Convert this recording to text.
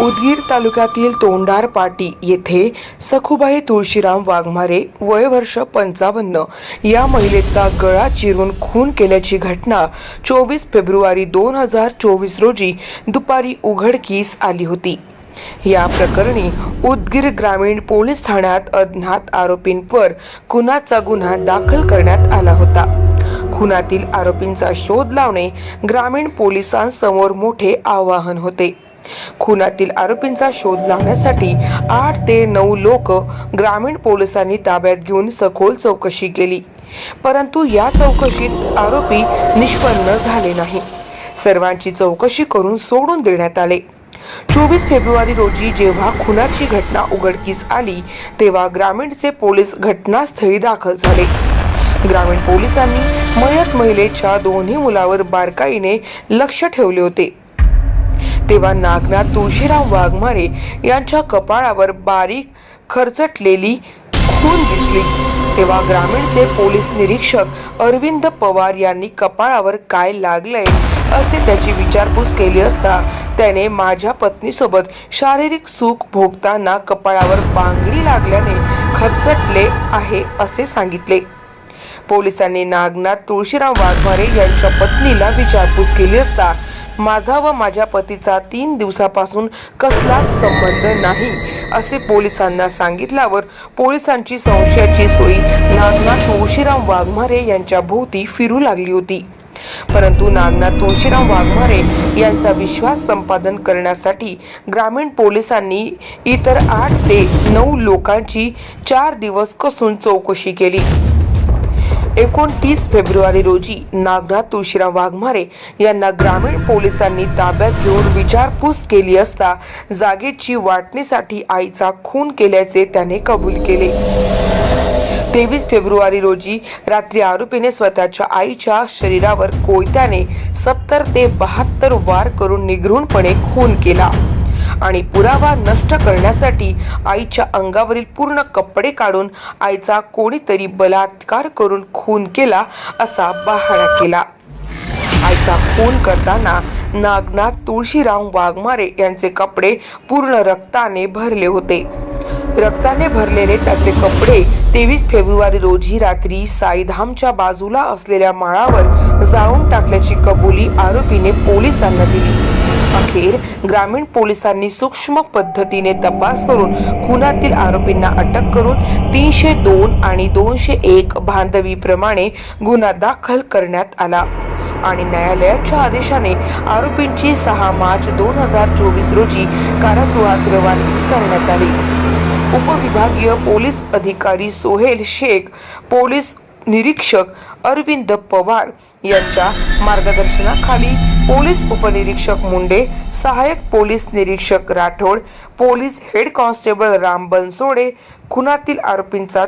उदगीर तालुक्यातील तोंडार पाटी येथे सखुबाई तुळशीराम वाघमारे वय वर्ष पंचावन्न या महिलेचा गळा चिरून खून केल्याची घटना चोवीस फेब्रुवारी दोन हजार चोवीस रोजी दुपारी उघडकीस आली होती. या प्रकरणी उदगीर ग्रामीण पोलीस ठाण्यात अज्ञात आरोपींवर खुनाचा गुन्हा दाखल करण्यात आला होता. खुनातील आरोपींचा शोध लावणे ग्रामीण पोलिसांसमोर मोठे आवाहन होते. खुनातील आरोपींचा शोध लावण्यासाठी आठ ते नऊ लोक ग्रामीण पोलिसांनी ताब्यात घेऊन सखोल चौकशी केली. परंतु या चौकशीत आरोपी निष्पन्न झाले नाही. सर्वांची चौकशी करून सोडून देण्यात आले. चोवीस फेब्रुवारी रोजी जेव्हा खुनाची घटना उघडकीस आली तेव्हा ग्रामीणचे पोलीस घटनास्थळी दाखल झाले. ग्रामीण पोलिसांनी मयत महिलेच्या दोन्ही मुलावर बारकाईने लक्ष ठेवले होते. तेव्हा नागनाथ तुळशीराम वाघमारे यांच्या कपाळावर बारीक खरचटलेली खून दिसली. तेव्हा ग्रामीणचे पोलीस निरीक्षक अरविंद पवार यांनी कपाळावर काय लागलंय असे त्याची विचारपूस केली असता त्याने माझ्या पत्नीसोबत शारीरिक सुख भोगताना कपाळावर बांगडी लागल्याने खरचटले आहे असे सांगितले. पोलिसांनी नागनाथ तुळशीराम वाघमारे यांच्या पत्नीला विचारपूस केली असता माझा व माझ्या पतीचा तीन दिवसापासून कसलाच संबंध नाही असे पोलिसांना सांगितल्यावर पोलिसांची संशयाची सोयी नागनाथ तुळशीराम वाघमारे यांच्या भोवती फिरू लागली होती. परंतु नागनाथ तुळशीराम वाघमारे यांचा विश्वास संपादन करण्यासाठी ग्रामीण पोलिसांनी इतर आठ ते नऊ लोकांची चार दिवस कसून चौकशी केली. एकोणतीस फेब्रुवारी रोजी नागनाथ तुळशीराम वाघमारे यांना ग्रामीण पोलिसांनी ताब्यात घेऊन विचारपूस केली असता जागेची वाटणीसाठी आईचा खून केल्याचे त्याने कबूल केले. तेवीस फेब्रुवारी रोजी रात्री आरोपीने स्वतःच्या आईच्या शरीरावर कोयत्याने सत्तर ते बहात्तर वार करून निघृणपणे खून केला. आणि पुरावा नष्ट करण्यासाठी आईच्या अंगावरील पूर्ण कपडे काढून आईचा कोणीतरी बलात्कार करून खून केला असा बहाणा केला. आईचा खून करताना नागनाथ तुळशीराम वाघमारे यांचे कपडे पूर्ण रक्ताने भरले होते. रक्ताने भरलेले त्याचे कपडे तेवीस फेब्रुवारी रोजी रात्री साईधामच्या बाजूला असलेल्या माळावर जाळून टाकल्याची कबुली आरोपीने पोलिसांना दिली. अखेर ग्रामीण पोलिसांनी सूक्ष्म पद्धतीने तपास करून खुनातील आरोपींना अटक करून तीनशे दोन आणि दोनशे एक बांधवीप्रमाणे गुन्हा दाखल करण्यात आला. आणि न्यायालयाच्या आदेशाने आरोपींची सहा मार्च दोन हजार चोवीस रोजी कारागृहात रवानगी करण्यात आली. उपविभागीय पोलीस अधिकारी सोहेल शेख पोलीस निरीक्षक अरविंद पवार यांच्या मार्गदर्शनाखाली पोलीस उपनिरीक्षक मुंडे सहाय्यक पोलीस निरीक्षक Rathod police head constable Ram Bansode खुनातील आरोपींचा